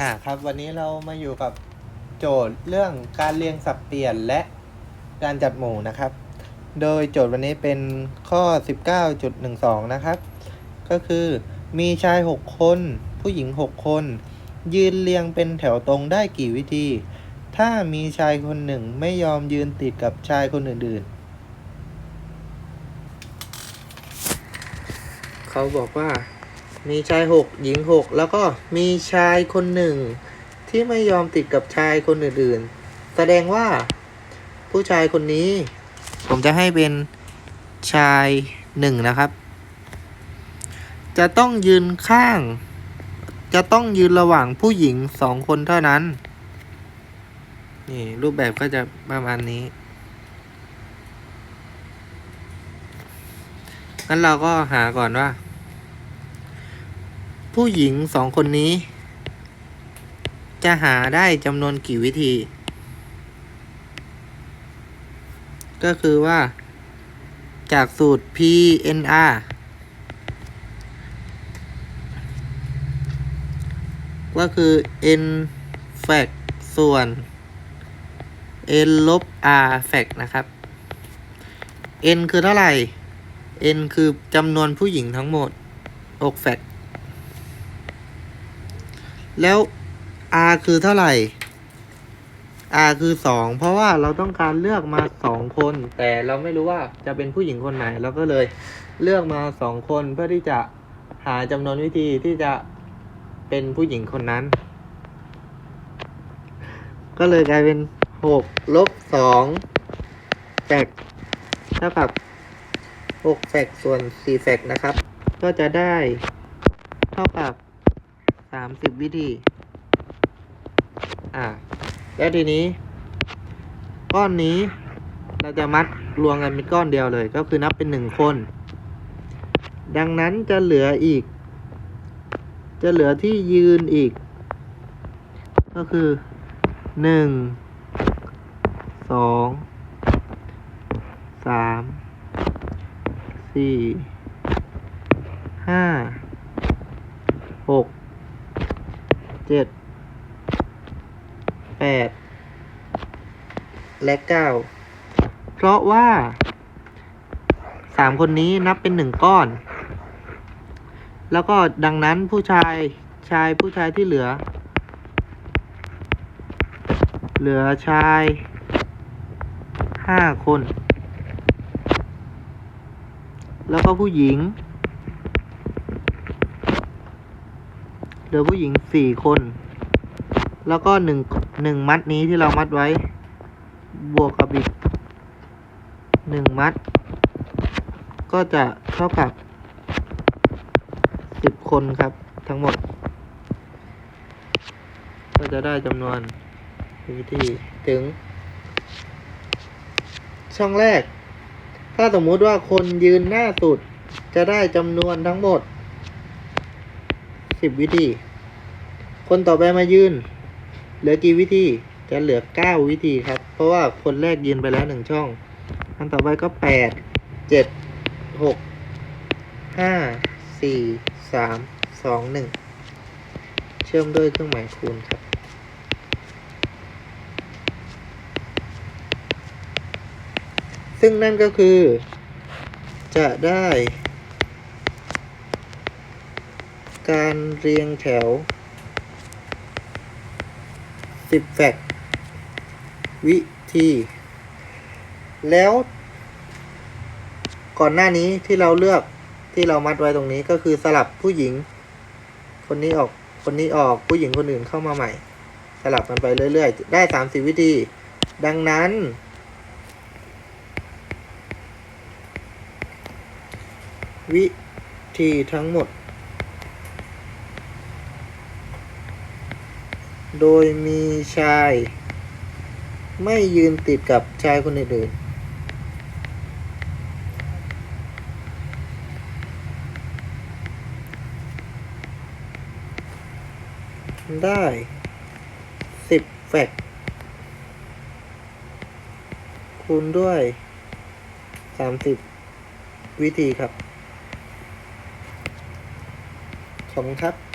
อ่าครับวันนี้เรามาอยู่กับโจทย์เรื่องการเรียงสับเปลี่ยนและการจัดหมู่นะครับ โดยโจทย์วันนี้เป็นข้อ 19.12 นะครับ ก็คือมีชาย 6 คน ผู้หญิง 6 คน ยืนเรียงเป็นแถวตรงได้กี่วิธี ถ้ามีชายคนหนึ่งไม่ยอมยืนติดกับชายคนอื่นๆ เขาบอกว่า มีชายหกหญิงหกแล้วก็มีชายคนหนึ่ง ที่ไม่ยอมติดกับชายคนอื่นๆ แสดงว่าผู้ชายคนนี้ ผมจะให้เป็นชายหนึ่งนะครับ จะต้องยืนข้าง จะต้องยืนระหว่างผู้หญิงสองคนเท่านั้น นี่รูปแบบก็จะประมาณนี้งั้นเราก็หาก่อนว่า ผู้หญิงสองคนนี้ จะหาได้จำนวนกี่วิธี ก็คือว่า จากสูตร PNR ก็คือ n fact ส่วน n ลบ r fact นะครับ n คือเท่าไหร่ n คือจำนวนผู้หญิงทั้งหมด6 fact แล้ว r คือเท่าไหร่ r คือสองเพราะว่าเราต้องการเลือกมาสองคน แต่เราไม่รู้ว่าจะเป็นผู้หญิงคนไหน เราก็เลยเลือกมาสองคนเพื่อที่จะหาจำนวนวิธีที่จะเป็นผู้หญิงคนนั้น ก็เลยกลายเป็นหกลบสองแฟกเท่ากับหกแฟกส่วนสี่แฟกนะครับ ก็จะได้เท่ากับ สามสิบวิธี อ่า แล้วทีนี้ ก้อนนี้เราจะมัดรวมกันเป็นก้อนเดียวเลย ก็คือนับเป็นหนึ่งคน ดังนั้นจะเหลืออีก จะเหลือที่ยืนอีก ก็คือหนึ่งสองสามสี่ห้าหก เจ็ดแปดและเก้าเพราะว่าสามคนนี้นับเป็นหนึ่งก้อน แล้วก็ดังนั้นผู้ชายชายผู้ชายที่เหลือ เหลือชายห้าคน แล้วก็ผู้หญิง เหลื อผู้หญิงสี่คน แล้วก็หนึ่งหนึ่งมัดนี้ที่เรามัดไว้ บวกกับอีกหนึ่งมัด ก็จะเท่ากับสิบคนครับทั้งหมด ก็จะได้จำนวนวิธีถึง ช่องแรก ถ้าสมมุติว่าคนยืนหน้าสุดจะได้จำนวนทั้งหมดสิบวิธี คนต่อไปมายืน เหลือกี่วิธี จะเหลือเก้าวิธีครับ เพราะว่าคนแรกยืนไปแล้วหนึ่งช่อง อันต่อไปก็แปดเจ็ดหกห้าสี่สามสองหนึ่งเชื่อมด้วยเครื่องหมายคูณครับซึ่งนั่นก็คือ จะได้ การเรียงแถว สิบแฟกวิธี แล้ว ก่อนหน้านี้ที่เราเลือกที่เรามัดไว้ตรงนี้ก็คือสลับผู้หญิง คนนี้ออกคนนี้ออกผู้หญิงคนอื่นเข้ามาใหม่ สลับกันไปเรื่อยๆ ได้สามสิบวิธี ดังนั้น วิธีทั้งหมด โดยมีชาย ไม่ยืนติดกับชายคนอื่นได้สิบแฟกคูณด้วยสามสิบวิธีครับ ขอบคุณครับ